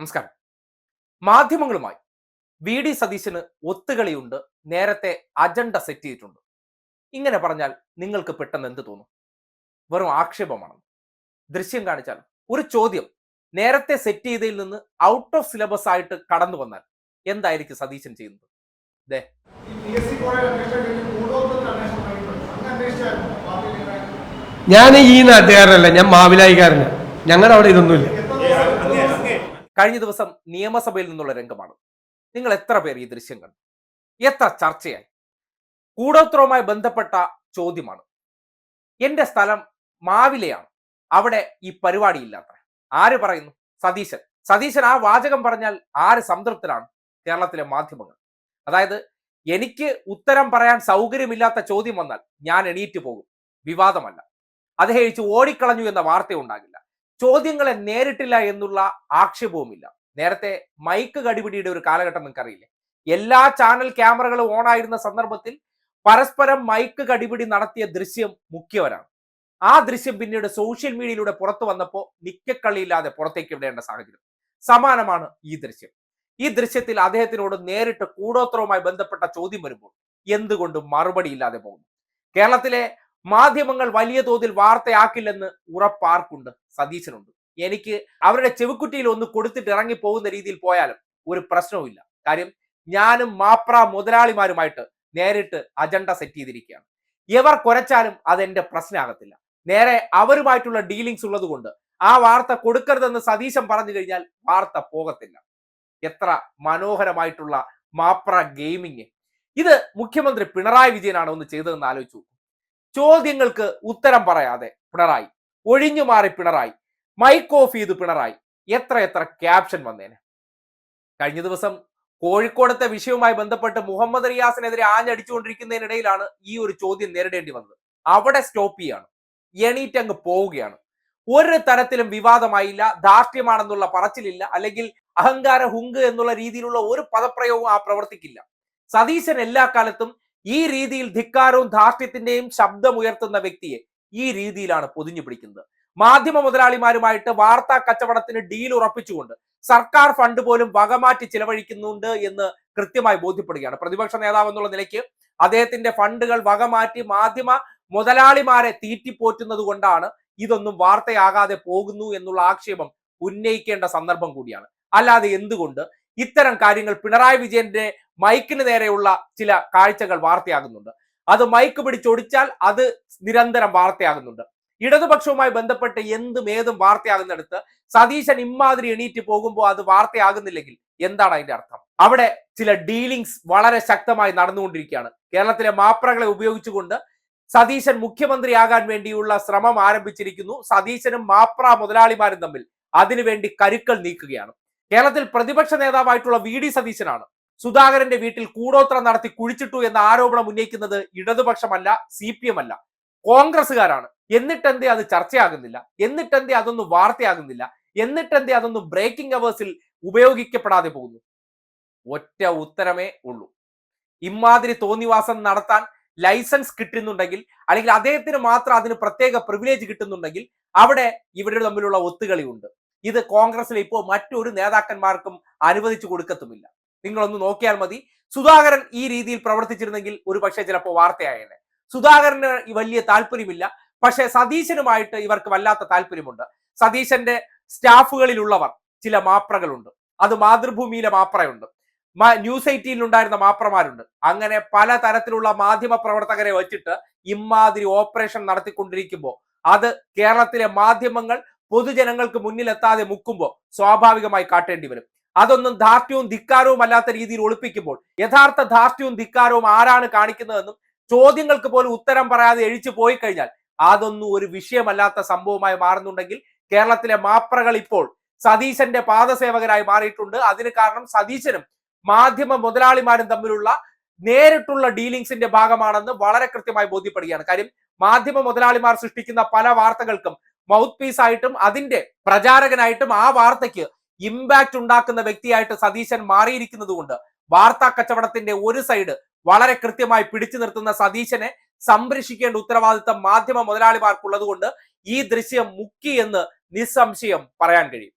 നമസ്കാരം. മാധ്യമങ്ങളുമായി V D സതീശന് ഒത്തുകളിയുണ്ട്. നേരത്തെ അജണ്ട സെറ്റ് ചെയ്തിട്ടുണ്ട്. ഇങ്ങനെ പറഞ്ഞാൽ നിങ്ങൾക്ക് പെട്ടെന്ന് എന്ത് തോന്നും? വെറും ആക്ഷേപമാണ്? ദൃശ്യം കാണിച്ചാൽ ഒരു ചോദ്യം. നേരത്തെ സെറ്റ് ചെയ്തതിൽ നിന്ന് ഔട്ട് ഓഫ് സിലബസ് ആയിട്ട് കടന്നു വന്നാൽ എന്തായിരിക്കും സതീശൻ ചെയ്യുന്നത്? ദേ. ഞാൻ ഈ നാട്ടുകാരനല്ല ഞാൻ മാവിലായിക്കാരനാണ് ഞങ്ങളുടെ അവിടെ ഇതൊന്നുമില്ല. കഴിഞ്ഞ ദിവസം നിയമസഭയിൽ നിന്നുള്ള രംഗമാണ്. നിങ്ങൾ എത്ര പേർ ഈ ദൃശ്യം കണ്ടു? എത്ര ചർച്ചയായി? കൂടോത്രവുമായി ബന്ധപ്പെട്ട ചോദ്യമാണ്. എന്റെ സ്ഥലം മാവിലയാണ്. അവിടെ ഈ പരിപാടി ഇല്ലാത്ത ആര് പറയുന്നു? സതീശൻ. സതീശൻ ആ വാചകം പറഞ്ഞാൽ ആര് സംതൃപ്തരാണ്? കേരളത്തിലെ മാധ്യമങ്ങൾ. അതായത് എനിക്ക് ഉത്തരം പറയാൻ സൗകര്യമില്ലാത്ത ചോദ്യം വന്നാൽ ഞാൻ എണീറ്റ് പോകും. വിവാദമല്ല. അദ്ദേഹം ഓടിക്കളഞ്ഞു എന്ന വാർത്ത ഉണ്ടാകില്ല. ചോദ്യങ്ങളെ നേരിട്ടില്ല എന്നുള്ള ആക്ഷേപവുമില്ല. നേരത്തെ മൈക്ക് കടിപിടിയുടെ ഒരു കാലഘട്ടം നിങ്ങൾക്കറിയില്ലേ? എല്ലാ ചാനൽ ക്യാമറകളും ഓൺ ആയിരുന്ന സന്ദർഭത്തിൽ പരസ്പരം മൈക്ക് കടിപിടി നടത്തിയ ദൃശ്യം മുഖ്യവരാണ്. ആ ദൃശ്യം പിന്നീട് സോഷ്യൽ മീഡിയയിലൂടെ പുറത്തു വന്നപ്പോൾ നിക്കക്കള്ളിയില്ലാതെ പുറത്തേക്ക് വിടേണ്ട സാഹചര്യം. സമാനമാണ് ഈ ദൃശ്യം. ഈ ദൃശ്യത്തിൽ അദ്ദേഹത്തിനോട് നേരിട്ട് കൂടോത്രവുമായി ബന്ധപ്പെട്ട ചോദ്യം വരുമ്പോൾ എന്തുകൊണ്ട് മറുപടി ഇല്ലാതെ പോകുന്നു. കേരളത്തിലെ മാധ്യമങ്ങൾ വലിയ തോതിൽ വാർത്തയാക്കില്ലെന്ന് ഉറപ്പാർക്കുണ്ട് സതീശനുണ്ട്. എനിക്ക് അവരുടെ ചെവിക്കുറ്റിയിൽ ഒന്ന് കൊടുത്തിട്ട് ഇറങ്ങി പോകുന്ന രീതിയിൽ പോയാലും ഒരു പ്രശ്നവുമില്ല കാര്യം ഞാനും മാപ്ര മുതലാളിമാരുമായിട്ട് നേരിട്ട് അജണ്ട സെറ്റ് ചെയ്തിരിക്കുകയാണ്. എവർ കുരച്ചാലും അതെന്റെ പ്രശ്നമാകത്തില്ല. നേരെ അവരുമായിട്ടുള്ള ഡീലിങ്സ് ഉള്ളത് കൊണ്ട് ആ വാർത്ത കൊടുക്കരുതെന്ന് സതീശൻ പറഞ്ഞു കഴിഞ്ഞാൽ വാർത്ത പോകത്തില്ല. എത്ര മനോഹരമായിട്ടുള്ള മാപ്ര ഗെയിമിങ്. ഇത് മുഖ്യമന്ത്രി പിണറായി വിജയനാണ് ഒന്ന് ചെയ്തതെന്ന് ആലോചിച്ചു. ചോദ്യങ്ങൾക്ക് ഉത്തരം പറയാതെ പിണറായി. ഒഴിഞ്ഞു മാറി പിണറായി. മൈക്ക് ഓഫ് ചെയ്ത് പിണറായി. എത്ര എത്ര ക്യാപ്ഷൻ വന്നേനെ. കഴിഞ്ഞ ദിവസം കോഴിക്കോടത്തെ വിഷയവുമായി ബന്ധപ്പെട്ട് മുഹമ്മദ് റിയാസിനെതിരെ ആഞ്ഞടിച്ചുകൊണ്ടിരിക്കുന്നതിനിടയിലാണ് ഈ ഒരു ചോദ്യം നേരിടേണ്ടി വന്നത്. അവിടെ സ്റ്റോപ്പ് ചെയ്യാണ്. എണീറ്റ് അങ്ങ് പോവുകയാണ്. ഒരു തരത്തിലും വിവാദമായില്ല ധാർഷ്ട്യമാണെന്നുള്ള പറച്ചിലില്ല അല്ലെങ്കിൽ അഹങ്കാര ഹുങ്ക് എന്നുള്ള രീതിയിലുള്ള ഒരു പദപ്രയോഗവും ആ പ്രവർത്തിക്കില്ല. സതീശൻ എല്ലാ കാലത്തും ഈ രീതിയിൽ ധിക്കാരവും ധാർഷ്ട്യത്തിന്റെയും ശബ്ദമുയർത്തുന്ന വ്യക്തിയെ ഈ രീതിയിലാണ് പൊതിഞ്ഞു പിടിക്കുന്നത്. മാധ്യമ മുതലാളിമാരുമായിട്ട് വാർത്താ കച്ചവടത്തിന് ഡീൽ ഉറപ്പിച്ചുകൊണ്ട് സർക്കാർ ഫണ്ട് പോലും വകമാറ്റി ചിലവഴിക്കുന്നുണ്ട് എന്ന് കൃത്യമായി ബോധ്യപ്പെടുകയാണ്. പ്രതിപക്ഷ നേതാവ് എന്നുള്ള നിലയ്ക്ക് അദ്ദേഹത്തിന്റെ ഫണ്ടുകൾ വകമാറ്റി മാധ്യമ മുതലാളിമാരെ തീറ്റിപ്പോറ്റുന്നത് കൊണ്ടാണ് ഇതൊന്നും വാർത്തയാകാതെ പോകുന്നു എന്നുള്ള ആക്ഷേപം ഉന്നയിക്കേണ്ട സന്ദർഭം കൂടിയാണ്. അല്ലാതെ എന്തുകൊണ്ട് ഇത്തരം കാര്യങ്ങൾ പിണറായി വിജയന്റെ മൈക്കിന് നേരെയുള്ള ചില കാഴ്ചകൾ വാർത്തയാകുന്നുണ്ട്. അത് മൈക്ക് പിടിച്ചൊടിച്ചാൽ അത് നിരന്തരം വാർത്തയാകുന്നുണ്ട്. ഇടതുപക്ഷവുമായി ബന്ധപ്പെട്ട് എന്തും ഏതും വാർത്തയാകുന്നിടത്ത് സതീശൻ ഇമ്മാതിരി എണീറ്റ് പോകുമ്പോൾ അത് വാർത്തയാകുന്നില്ലെങ്കിൽ എന്താണ് അതിന്റെ അർത്ഥം? അവിടെ ചില ഡീലിങ്സ് വളരെ ശക്തമായി നടന്നുകൊണ്ടിരിക്കുകയാണ്. കേരളത്തിലെ മാപ്രകളെ ഉപയോഗിച്ചുകൊണ്ട് സതീശൻ മുഖ്യമന്ത്രിയാകാൻ വേണ്ടിയുള്ള ശ്രമം ആരംഭിച്ചിരിക്കുന്നു. സതീശനും മാപ്ര മുതലാളിമാരും തമ്മിൽ അതിനുവേണ്ടി കരുക്കൾ നീക്കുകയാണ്. കേരളത്തിൽ പ്രതിപക്ഷ നേതാവായിട്ടുള്ള വി ഡി സതീശനാണ്. സുധാകരന്റെ വീട്ടിൽ കൂടോത്ര നടത്തി കുഴിച്ചിട്ടു എന്ന ആരോപണം ഉന്നയിക്കുന്നത് ഇടതുപക്ഷമല്ല സി പി എം അല്ല. കോൺഗ്രസ്സുകാരാണ്. എന്നിട്ടെന്തേ അത് ചർച്ചയാകുന്നില്ല? എന്നിട്ടെന്തേ അതൊന്നും വാർത്തയാകുന്നില്ല? എന്നിട്ടെന്തേ അതൊന്നും ബ്രേക്കിംഗ് അവേഴ്സിൽ ഉപയോഗിക്കപ്പെടാതെ പോകുന്നു? ഒറ്റ ഉത്തരമേ ഉള്ളൂ. ഇമാതിരി തോന്നിവാസം നടത്താൻ ലൈസൻസ് കിട്ടുന്നുണ്ടെങ്കിൽ അല്ലെങ്കിൽ അദ്ദേഹത്തിന് മാത്രം അതിന് പ്രത്യേക പ്രിവിലേജ് കിട്ടുന്നുണ്ടെങ്കിൽ അവിടെ ഇവരുടെ തമ്മിലുള്ള ഒത്തുകളിയുണ്ട്. ഇത് കോൺഗ്രസിലെ ഇപ്പോൾ മറ്റൊരു നേതാക്കന്മാർക്കും അനുവദിച്ചു കൊടുക്കത്തുമില്ല. നിങ്ങളൊന്ന് നോക്കിയാൽ മതി. സുധാകരൻ ഈ രീതിയിൽ പ്രവർത്തിച്ചിരുന്നെങ്കിൽ ഒരു പക്ഷേ ചിലപ്പോൾ വാർത്തയായേനെ. സുധാകരന് വലിയ താല്പര്യമില്ല. പക്ഷേ സതീശനുമായിട്ട് ഇവർക്ക് വല്ലാത്ത താല്പര്യമുണ്ട്. സതീശന്റെ സ്റ്റാഫുകളിലുള്ളവർ ചില മാപ്രകളുണ്ട്. അത് മാതൃഭൂമിയിലെ മാപ്രയുണ്ട്. ന്യൂസ് എയ്റ്റീനിൽ ഉണ്ടായിരുന്ന മാപ്രമാരുണ്ട്. അങ്ങനെ പല തരത്തിലുള്ള മാധ്യമ പ്രവർത്തകരെ വെച്ചിട്ട് ഇമാതിരി ഓപ്പറേഷൻ നടത്തിക്കൊണ്ടിരിക്കുമ്പോൾ അത് കേരളത്തിലെ മാധ്യമങ്ങൾ പൊതുജനങ്ങൾക്ക് മുന്നിലെത്താതെ മുക്കുമ്പോൾ സ്വാഭാവികമായി കാട്ടേണ്ടി വരും. അതൊന്നും ധാർഷ്ട്യവും ധിക്കാരവും അല്ലാത്ത രീതിയിൽ ഒളിപ്പിക്കുമ്പോൾ യഥാർത്ഥ ധാർഷ്ട്യവും ധിക്കാരവും ആരാണ് കാണിക്കുന്നതെന്നും ചോദ്യങ്ങൾക്ക് പോലും ഉത്തരം പറയാതെ എഴിച്ചു പോയി കഴിഞ്ഞാൽ അതൊന്നും ഒരു വിഷയമല്ലാത്ത സംഭവമായി മാറുന്നുണ്ടെങ്കിൽ കേരളത്തിലെ മാപ്രകൾ ഇപ്പോൾ സതീശന്റെ പാദസേവകരായി മാറിയിട്ടുണ്ട്. അതിന് കാരണം സതീശനും മാധ്യമ മുതലാളിമാരും തമ്മിലുള്ള നേരിട്ടുള്ള ഡീലിങ്സിന്റെ ഭാഗമാണെന്ന് വളരെ കൃത്യമായി ബോധ്യപ്പെടുകയാണ്. കാര്യം മാധ്യമ മുതലാളിമാർ സൃഷ്ടിക്കുന്ന പല വാർത്തകൾക്കും മൗത്ത് പീസ് ആയിട്ടും അതിന്റെ പ്രചാരകനായിട്ടും ആ വാർത്തയ്ക്ക് ഇമ്പാക്ട് ഉണ്ടാക്കുന്ന വ്യക്തിയായിട്ട് സതീശൻ മാറിയിരിക്കുന്നത് കൊണ്ട് വാർത്താ കച്ചവടത്തിന്റെ ഒരു സൈഡ് വളരെ കൃത്യമായി പിടിച്ചു നിർത്തുന്ന സതീശനെ സംരക്ഷിക്കേണ്ട ഉത്തരവാദിത്തം മാധ്യമ മുതലാളിമാർക്കുള്ളത് കൊണ്ട് ഈ ദൃശ്യം മുക്കി എന്ന് നിസ്സംശയം പറയാൻ കഴിയും.